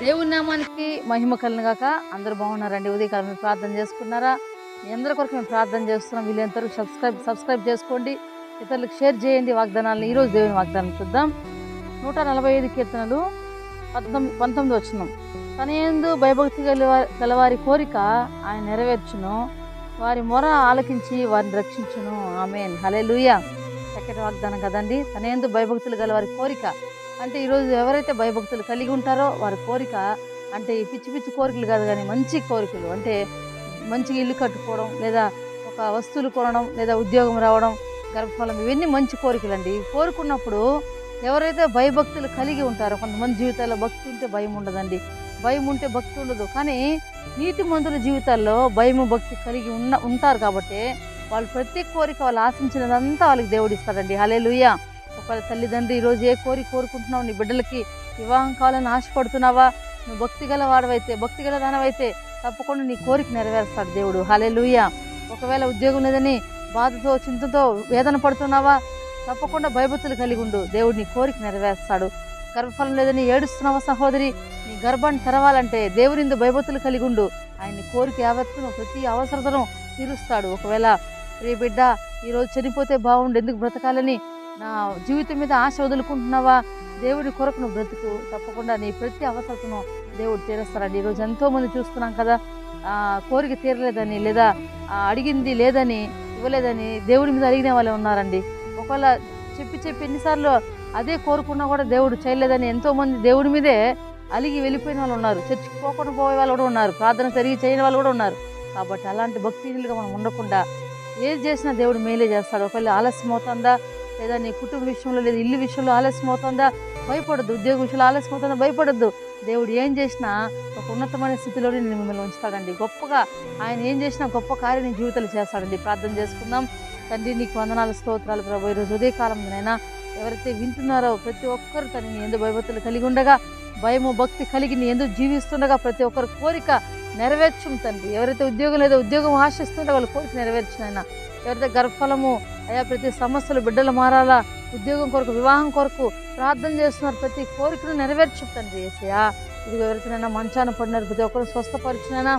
దేవుని నామానికి మహిమ కలినగాక అందరూ బాగున్నారండి? ఉదయకాలం మీరు ప్రార్థన చేసుకున్నారా? మీ అందరి కొరకు మేము ప్రార్థన చేస్తున్నాం. వీళ్ళంత సబ్స్క్రైబ్ సబ్స్క్రైబ్ చేసుకోండి. ఇతరులకు షేర్ చేయండి. వాగ్దానాలను ఈరోజు దేవుని వాగ్దానం చూద్దాం. నూట నలభై ఐదు కీర్తనలు పంతొమ్మిది పంతొమ్మిది వచ్చినాం తన ఎందు భయభక్తి గలవారి గలవారి కోరిక ఆయన నెరవేర్చును. వారి మొర ఆలకించి వారిని రక్షించును. ఆమెన్. హలే చక్కటి వాగ్దానం కదండి. తన ఎందు భయభక్తులు గలవారి కోరిక అంటే ఈరోజు ఎవరైతే భయభక్తులు కలిగి ఉంటారో వారి కోరిక అంటే ఈ పిచ్చి పిచ్చి కోరికలు కాదు కానీ మంచి కోరికలు అంటే మంచిగా ఇల్లు కట్టుకోవడం లేదా ఒక వస్తువులు కొనడం లేదా ఉద్యోగం రావడం గర్భఫలం ఇవన్నీ మంచి కోరికలు అండి కోరుకున్నప్పుడు ఎవరైతే భయభక్తులు కలిగి ఉంటారో కొంతమంది జీవితాల్లో భక్తి ఉంటే భయం ఉండదండి. భయం ఉంటే భక్తి ఉండదు. కానీ నీతి మంతుల జీవితాల్లో భయము భక్తి కలిగి ఉన్న ఉంటారు కాబట్టి వాళ్ళు ప్రతి కోరిక వాళ్ళు ఆశించినదంతా వాళ్ళకి దేవుడు ఇస్తాడండి. హలే వాళ్ళ తల్లిదండ్రి ఈరోజు ఏ కోరిక కోరుకుంటున్నావు? నీ బిడ్డలకి వివాహం కావాలని ఆశపడుతున్నావా? నువ్వు భక్తి గల వాడవైతే భక్తి గల దానవైతే తప్పకుండా నీ కోరిక నెరవేరుస్తాడు దేవుడు. హలే ఒకవేళ ఉద్యోగం లేదని బాధతో చింతతో వేదన పడుతున్నావా? తప్పకుండా భయభక్తులు కలిగి ఉండు. దేవుడు నీ కోరిక నెరవేరుస్తాడు. గర్భఫలం లేదని ఏడుస్తున్నావా సహోదరి? నీ గర్భాన్ని తెరవాలంటే దేవునిందు భయభక్తులు కలిగి ఉండు. ఆయన కోరిక యావత్తును ప్రతి అవసరతను తీరుస్తాడు. ఒకవేళ ప్రియ బిడ్డ ఈరోజు చనిపోతే బాగుండు. ఎందుకు బ్రతకాలని? నా జీవితం మీద ఆశ వదులుకుంటున్నావా? దేవుడి కొరకు నువ్వు బ్రతుకు. తప్పకుండా నీ ప్రతి అవసరతను దేవుడు తీరుస్తారండి ఈరోజు ఎంతోమంది చూస్తున్నాం కదా కోరిక తీరలేదని లేదా అడిగింది లేదని ఇవ్వలేదని దేవుడి మీద అడిగిన వాళ్ళే ఉన్నారండి. ఒకవేళ చెప్పి చెప్పి ఎన్నిసార్లు అదే కోరుకున్నా కూడా దేవుడు చేయలేదని ఎంతోమంది దేవుడి మీదే అలిగి వెళ్ళిపోయిన వాళ్ళు ఉన్నారు. చర్చికి పోకుండా పోయే వాళ్ళు కూడా ఉన్నారు. ప్రార్థన సరిగి చేయని వాళ్ళు కూడా ఉన్నారు. కాబట్టి అలాంటి భక్తిహీనులుగా మనం ఉండకుండా ఏది చేసినా దేవుడు మేలే చేస్తాడు. ఒకవేళ ఆలస్యం అవుతుందా? లేదా నీ కుటుంబ విషయంలో లేదా ఇల్లు విషయంలో ఆలస్యం అవుతుందా? భయపడద్దు. ఉద్యోగ విషయంలో ఆలస్యం అవుతుందా? భయపడద్దు. దేవుడు ఏం చేసినా ఒక ఉన్నతమైన స్థితిలో నేను మిమ్మల్ని ఉంచుతాడండి. గొప్పగా ఆయన ఏం చేసినా గొప్ప కార్యం నీ జీవితాలు చేస్తాడండి. ప్రార్థన చేసుకుందాం. తండ్రి నీకు వందనాలు స్తోత్రాలు ప్రభు. ఈరోజు ఉదయకాలంలోనైనా ఎవరైతే వింటున్నారో ప్రతి ఒక్కరు తను నీ ఎందు భయభక్తులు కలిగి ఉండగా భయము భక్తి కలిగి నీ ఎందుకు జీవిస్తుండగా ప్రతి ఒక్కరు కోరిక నెరవేర్చుం తండ్రి. ఎవరైతే ఉద్యోగం లేదో ఉద్యోగం ఆశిస్తుంటే వాళ్ళ కోరిక నెరవేర్చినైనా ఎవరైతే గర్భఫలము అయా ప్రతి సమస్యలు బిడ్డలు మారాలా? ఉద్యోగం కొరకు వివాహం కొరకు ప్రార్థన చేస్తున్నారు. ప్రతి కోరికను నెరవేర్చు తండ్రి ఏసయా ఇది ఎవరికైనా మంచాన పడినారు ప్రతి ఒక్కరిని స్వస్థపరిచినైనా?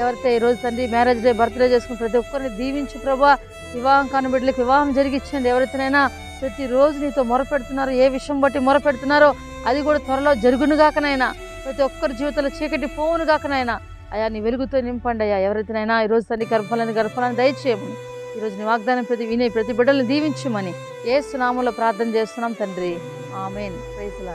ఎవరైతే ఈ రోజు తండ్రి మ్యారేజ్ డే బర్త్డే చేసుకుని ప్రతి ఒక్కరిని దీవించు ప్రభా. వివాహం కాని బిడ్డలకు వివాహం జరిగించండి ఎవరైతేనైనా ప్రతిరోజు నీతో మొరపెడుతున్నారో ఏ విషయం బట్టి మొరపెడుతున్నారో అది కూడా త్వరలో జరుగును గాకనైనా. ప్రతి ఒక్కరి జీవితంలో చీకటి పోవును గాకనైనా. అయా నీ వెలుగుతో నింపండి అయ్యా. ఎవరైతేనైనా ఈరోజు తండ్రి గర్భాలని గర్భాలను దయచేయమని ఈరోజు నీ వాగ్దానం ప్రతి వినే ప్రతి బిడ్డల్ని దీవించమని ఏ సునామంలో ప్రార్థన చేస్తున్నాం తండ్రి. ఆమెన్. రైతుల